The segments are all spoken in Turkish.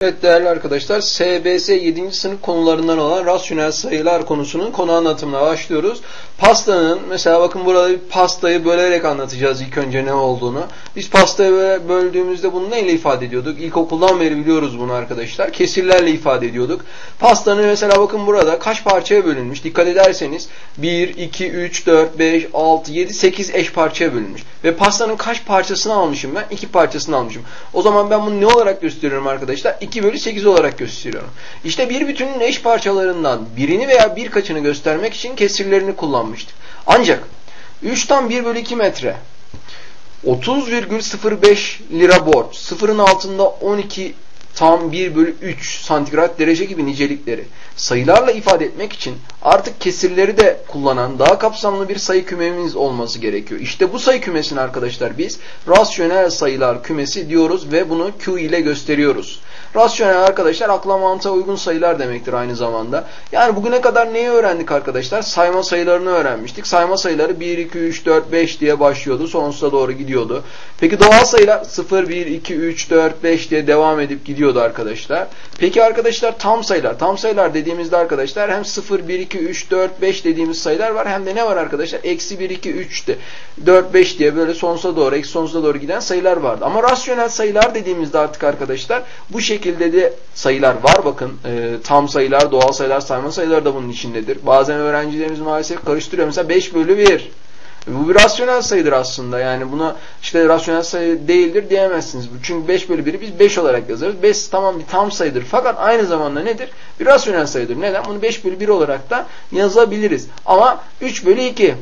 Evet değerli arkadaşlar SBS 7. sınıf konularından olan rasyonel sayılar konusunun konu anlatımına başlıyoruz. Pastanın mesela bakın burada bir pastayı bölerek anlatacağız ilk önce ne olduğunu. Biz pastayı böldüğümüzde bunu neyle ifade ediyorduk? İlkokuldan beri biliyoruz bunu arkadaşlar. Kesirlerle ifade ediyorduk. Pastanın mesela bakın burada kaç parçaya bölünmüş? Dikkat ederseniz 1, 2, 3, 4, 5, 6, 7, 8 eş parçaya bölünmüş. Ve pastanın kaç parçasını almışım ben? 2 parçasını almışım. O zaman ben bunu ne olarak gösteriyorum arkadaşlar? 2 bölü 8 olarak gösteriyorum. İşte bir bütünün eş parçalarından birini veya birkaçını göstermek için kesirlerini kullanmıştık. Ancak 3 tam 1 bölü 2 metre 30,05 lira borç sıfırın altında 12 tam 1 bölü 3 santigrat derece gibi nicelikleri sayılarla ifade etmek için artık kesirleri de kullanan daha kapsamlı bir sayı kümemiz olması gerekiyor. İşte bu sayı kümesini arkadaşlar biz rasyonel sayılar kümesi diyoruz ve bunu Q ile gösteriyoruz. Rasyonel arkadaşlar akla mantığa uygun sayılar demektir aynı zamanda. Yani bugüne kadar neyi öğrendik arkadaşlar? Sayma sayılarını öğrenmiştik. Sayma sayıları 1, 2, 3, 4, 5 diye başlıyordu. Sonsuza doğru gidiyordu. Peki doğal sayılar 0, 1, 2, 3, 4, 5 diye devam edip gidiyordu arkadaşlar. Peki arkadaşlar tam sayılar. Tam sayılar dediğimizde arkadaşlar hem 0, 1, 2, 3, 4, 5 dediğimiz sayılar var. Hem de ne var arkadaşlar? Eksi 1, 2, 3 de 4, 5 diye böyle sonsuza doğru, eksi sonsuza doğru giden sayılar vardı. Ama rasyonel sayılar dediğimizde artık arkadaşlar bu şekilde de sayılar var. Bakın e, tam sayılar, doğal sayılar, sayma sayıları da bunun içindedir. Bazen öğrencilerimiz maalesef karıştırıyor. Mesela 5 bölü 1. Bu bir rasyonel sayıdır aslında. Yani buna işte rasyonel sayı değildir diyemezsiniz. Çünkü 5 bölü 1'i biz 5 olarak yazarız. 5 tamam bir tam sayıdır. Fakat aynı zamanda nedir? Bir rasyonel sayıdır. Neden? Bunu 5 bölü 1 olarak da yazabiliriz. Ama 3 bölü 2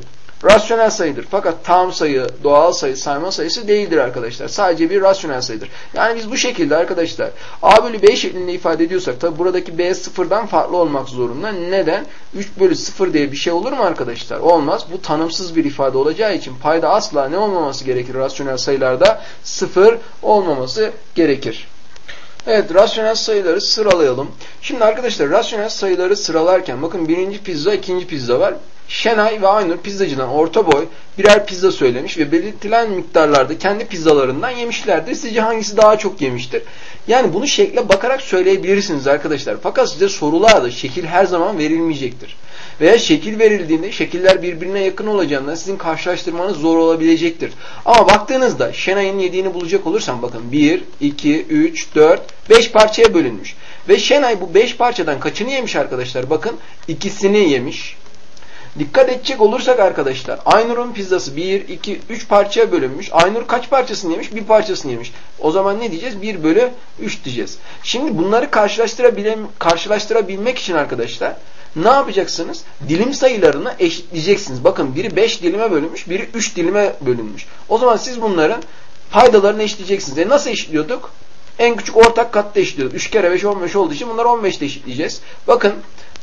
rasyonel sayıdır. Fakat tam sayı, doğal sayı, sayma sayısı değildir arkadaşlar. Sadece bir rasyonel sayıdır. Yani biz bu şekilde arkadaşlar a bölü b şeklinde ifade ediyorsak tabi buradaki b sıfırdan farklı olmak zorunda. Neden? 3 bölü 0 diye bir şey olur mu arkadaşlar? Olmaz. Bu tanımsız bir ifade olacağı için payda asla ne olmaması gerekir? Rasyonel sayılarda sıfır olmaması gerekir. Evet, rasyonel sayıları sıralayalım. Şimdi arkadaşlar rasyonel sayıları sıralarken bakın birinci pizza, ikinci pizza var. Şenay ve Aynur pizzacıdan orta boy birer pizza söylemiş ve belirtilen miktarlarda kendi pizzalarından yemişlerdir. Sizce hangisi daha çok yemiştir? Yani bunu şekle bakarak söyleyebilirsiniz arkadaşlar. Fakat size sorularda şekil her zaman verilmeyecektir. Veya şekil verildiğinde şekiller birbirine yakın olacağından sizin karşılaştırmanız zor olabilecektir. Ama baktığınızda Şenay'ın yediğini bulacak olursam bakın 1, 2, 3, 4, 5 parçaya bölünmüş. Ve Şenay bu 5 parçadan kaçını yemiş arkadaşlar? Bakın ikisini yemiş. Dikkat edecek olursak arkadaşlar Aynur'un pizzası 1, 2, 3 parçaya bölünmüş. Aynur kaç parçasını yemiş? Bir parçasını yemiş. O zaman ne diyeceğiz? 1 bölü 3 diyeceğiz. Şimdi bunları karşılaştırabilmek için arkadaşlar ne yapacaksınız? Dilim sayılarını eşitleyeceksiniz. Bakın biri 5 dilime bölünmüş, biri 3 dilime bölünmüş. O zaman siz bunların paydalarını eşitleyeceksiniz. E nasıl eşitliyorduk? En küçük ortak katta eşitliyorduk. 3 kere 5 15 olduğu için bunları 15'te eşitleyeceğiz. Bakın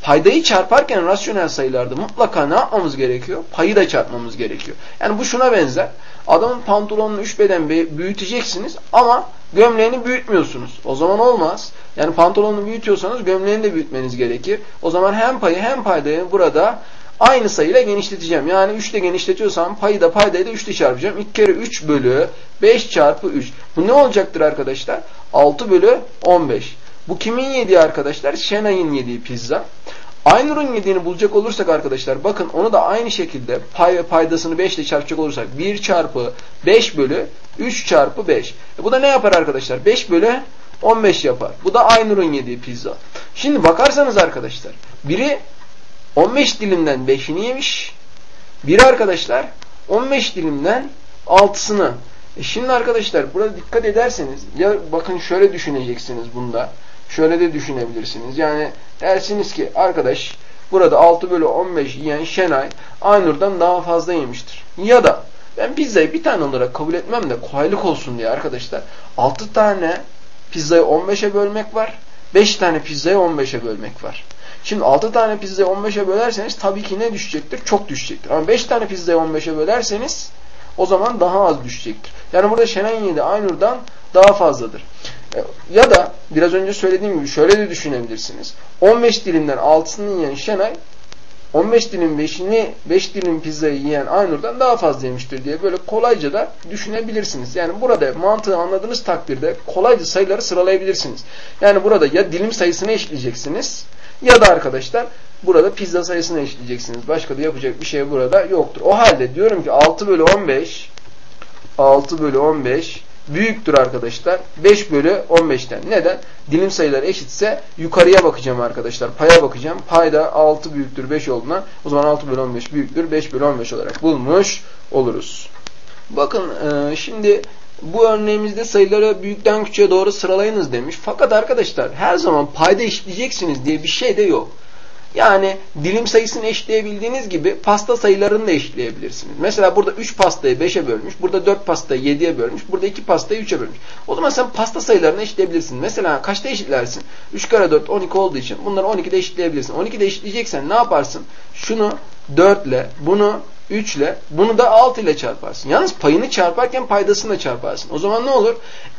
paydayı çarparken rasyonel sayılarda mutlaka ne yapmamız gerekiyor? Payı da çarpmamız gerekiyor. Yani bu şuna benzer. Adamın pantolonunu 3 beden büyüteceksiniz ama gömleğini büyütmüyorsunuz. O zaman olmaz. Yani pantolonunu büyütüyorsanız gömleğini de büyütmeniz gerekir. O zaman hem payı hem paydayı burada aynı sayıyla genişleteceğim. Yani 3 ile genişletiyorsam payı da paydayı da 3 ile çarpacağım. 2 kere 3 bölü 5 çarpı 3. Bu ne olacaktır arkadaşlar? 6 bölü 15. Bu kimin yediği arkadaşlar? Şenay'ın yediği pizza. Aynur'un yediğini bulacak olursak arkadaşlar bakın onu da aynı şekilde pay ve paydasını 5 ile çarpacak olursak 1 çarpı 5 bölü 3 çarpı 5. E bu da ne yapar arkadaşlar? 5 bölü 15 yapar. Bu da Aynur'un yediği pizza. Şimdi bakarsanız arkadaşlar biri 15 dilimden 5'ini yemiş. Biri arkadaşlar 15 dilimden 6'sını. E şimdi arkadaşlar burada dikkat ederseniz ya bakın şöyle düşüneceksiniz bunda. Şöyle de düşünebilirsiniz. Yani dersiniz ki arkadaş burada 6 bölü 15 yiyen Şenay Aynur'dan daha fazla yemiştir. Ya da ben pizzayı bir tane olarak kabul etmem de kolaylık olsun diye arkadaşlar 6 tane pizzayı 15'e bölmek var. 5 tane pizzayı 15'e bölmek var. Şimdi 6 tane pizzayı 15'e bölerseniz tabii ki ne düşecektir? Çok düşecektir. Ama 5 tane pizzayı 15'e bölerseniz o zaman daha az düşecektir. Yani burada Şenay yedi Aynur'dan daha fazladır. E, ya da biraz önce söylediğim gibi şöyle de düşünebilirsiniz. 15 dilimden 6'sını yiyen Şenay 15 dilim 5'ini 5 dilim pizzayı yiyen Aynur'dan daha fazla yemiştir diye böyle kolayca da düşünebilirsiniz. Yani burada mantığı anladığınız takdirde kolayca sayıları sıralayabilirsiniz. Yani burada ya dilim sayısını eşitleyeceksiniz ya da arkadaşlar burada pizza sayısını eşitleyeceksiniz. Başka da yapacak bir şey burada yoktur. O halde diyorum ki 6 bölü 15 6 bölü 15 büyüktür arkadaşlar. 5 bölü 15'ten. Neden? Dilim sayıları eşitse yukarıya bakacağım arkadaşlar. Paya bakacağım. Payda 6 büyüktür 5 olduğuna o zaman 6 bölü 15 büyüktür 5 bölü 15 olarak bulmuş oluruz. Bakın e, şimdi bu örneğimizde sayıları büyükten küçüğe doğru sıralayınız demiş. Fakat arkadaşlar her zaman payda eşitleyeceksiniz diye bir şey de yok. Yani dilim sayısını eşitleyebildiğiniz gibi pasta sayılarını da eşitleyebilirsiniz. Mesela burada 3 pastayı 5'e bölmüş, burada 4 pastayı 7'ye bölmüş, burada 2 pastayı 3'e bölmüş. O zaman sen pasta sayılarını eşitleyebilirsin. Mesela kaçta eşitlersin? 3 kare 4 12 olduğu için bunları 12'de eşitleyebilirsin. 12'de eşitleyeceksen ne yaparsın? Şunu 4 ile, bunu 3 ile, bunu da 6 ile çarparsın. Yalnız payını çarparken paydasını da çarparsın. O zaman ne olur?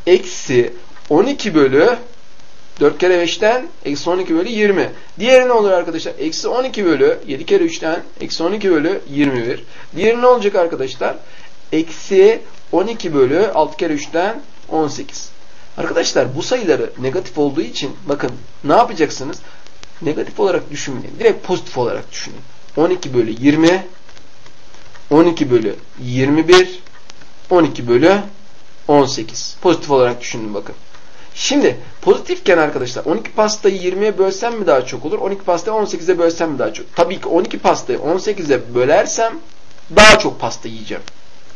Eksi 12 bölü 4 kere 5'ten eksi 12 bölü 20. Diğeri ne olur arkadaşlar? Eksi 12 bölü 7 kere 3'ten eksi 12 bölü 21. Diğeri ne olacak arkadaşlar? Eksi 12 bölü 6 kere 3'ten 18. Arkadaşlar bu sayıları negatif olduğu için bakın ne yapacaksınız? Negatif olarak düşünmeyin. Direkt pozitif olarak düşünün. 12 bölü 20 12 bölü 21 12 bölü 18. Pozitif olarak düşünün bakın. Şimdi pozitifken arkadaşlar 12 pastayı 20'ye bölsem mi daha çok olur? 12 pastayı 18'e bölsem mi daha çok? Tabii ki 12 pastayı 18'e bölersem daha çok pasta yiyeceğim.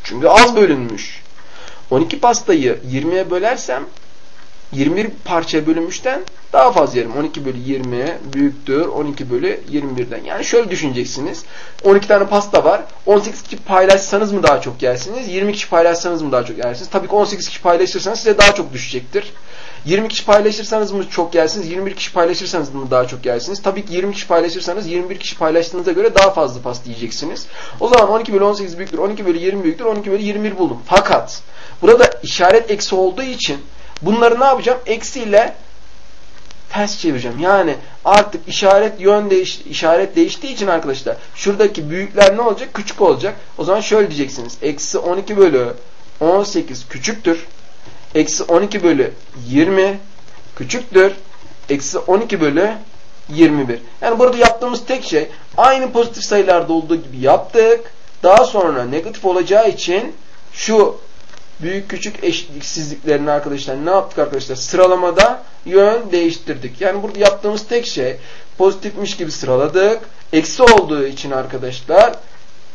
Çünkü az bölünmüş. 12 pastayı 20'ye bölersem 21 parçaya bölünmüşten daha fazla yerim. 12 bölü 20 büyüktür 12 bölü 21'den. Yani şöyle düşüneceksiniz. 12 tane pasta var. 18 kişi paylaşsanız mı daha çok yersiniz? 20 kişi paylaşsanız mı daha çok yersiniz? Tabii ki 18 kişi paylaşırsanız size daha çok düşecektir. 20 kişi paylaşırsanız mı çok yersiniz? 21 kişi paylaşırsanız mı daha çok yersiniz? Tabii ki 20 kişi paylaşırsanız 21 kişi paylaştığınıza göre daha fazla pasta yiyeceksiniz. O zaman 12 bölü 18 büyüktür. 12 bölü 20 büyüktür. 12 bölü 21 buldum. Fakat burada işaret eksi olduğu için bunları ne yapacağım? Eksiyle ters çevireceğim. Yani artık işaret yön değiş işaret değiştiği için arkadaşlar şuradaki büyükler ne olacak? Küçük olacak. O zaman şöyle diyeceksiniz. Eksi 12 bölü 18 küçüktür. Eksi 12 bölü 20 küçüktür. Eksi 12 bölü 21. Yani burada yaptığımız tek şey aynı pozitif sayılarda olduğu gibi yaptık. Daha sonra negatif olacağı için şu büyük küçük eşitsizliklerini arkadaşlar ne yaptık arkadaşlar? Sıralamada yön değiştirdik. Yani burada yaptığımız tek şey pozitifmiş gibi sıraladık. Eksi olduğu için arkadaşlar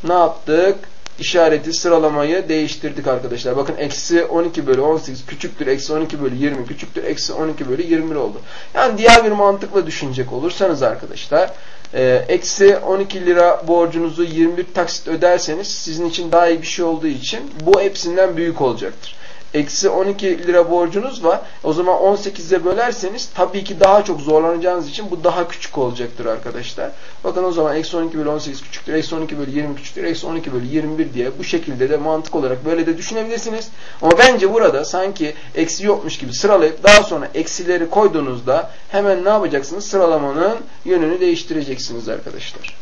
ne yaptık? İşareti sıralamayı değiştirdik arkadaşlar. Bakın eksi 12 bölü 18 küçüktür. Eksi 12 bölü 20 küçüktür. Eksi 12 bölü 21 oldu. Yani diğer bir mantıkla düşünecek olursanız arkadaşlar e, eksi 12 lira borcunuzu 21 taksit öderseniz sizin için daha iyi bir şey olduğu için bu hepsinden büyük olacaktır eksi 12 lira borcunuz var. O zaman 18'e bölerseniz tabii ki daha çok zorlanacağınız için bu daha küçük olacaktır arkadaşlar. Bakın o zaman eksi 12 bölü 18 küçüktür. Eksi 12 bölü 20 küçüktür. Eksi 12 bölü 21 diye bu şekilde de mantık olarak böyle de düşünebilirsiniz. Ama bence burada sanki eksi yokmuş gibi sıralayıp daha sonra eksileri koyduğunuzda hemen ne yapacaksınız? Sıralamanın yönünü değiştireceksiniz arkadaşlar.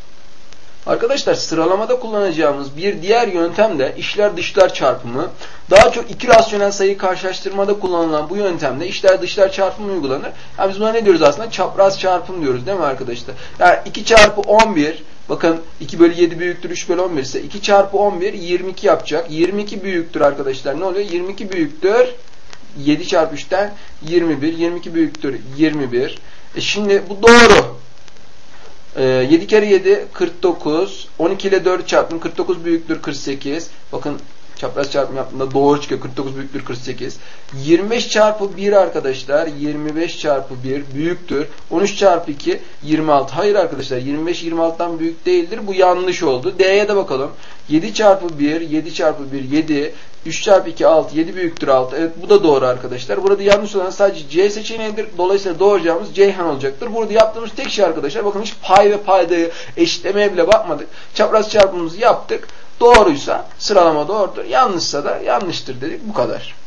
Arkadaşlar sıralamada kullanacağımız bir diğer yöntem de işler dışlar çarpımı. Daha çok iki rasyonel sayı karşılaştırmada kullanılan bu yöntemde işler dışlar çarpımı uygulanır. Yani biz buna ne diyoruz aslında? Çapraz çarpım diyoruz değil mi arkadaşlar? Yani 2 çarpı 11 bakın 2 bölü 7 büyüktür 3 bölü 11 ise 2 çarpı 11 22 yapacak. 22 büyüktür arkadaşlar. Ne oluyor? 22 büyüktür 7 çarpı 3'ten 21. 22 büyüktür 21. E şimdi bu doğru. 7 ee, kere 7 49. 12 ile 4 çarptım. 49 büyüktür 48. Bakın çapraz çarpım yaptığımda doğru çıkıyor. 49 büyüktür 48. 25 çarpı 1 arkadaşlar. 25 çarpı 1 büyüktür. 13 çarpı 2 26. Hayır arkadaşlar 25 26'dan büyük değildir. Bu yanlış oldu. D'ye de bakalım. 7 çarpı 1 7 çarpı 1 7 3 çarpı 2 6 7 büyüktür 6. Evet bu da doğru arkadaşlar. Burada yanlış olan sadece C seçeneğidir. Dolayısıyla doğru cevabımız Ceyhan olacaktır. Burada yaptığımız tek şey arkadaşlar bakın hiç pay ve paydayı eşitlemeye bile bakmadık. Çapraz çarpımımızı yaptık. Doğruysa sıralama doğrudur. Yanlışsa da yanlıştır dedik. Bu kadar.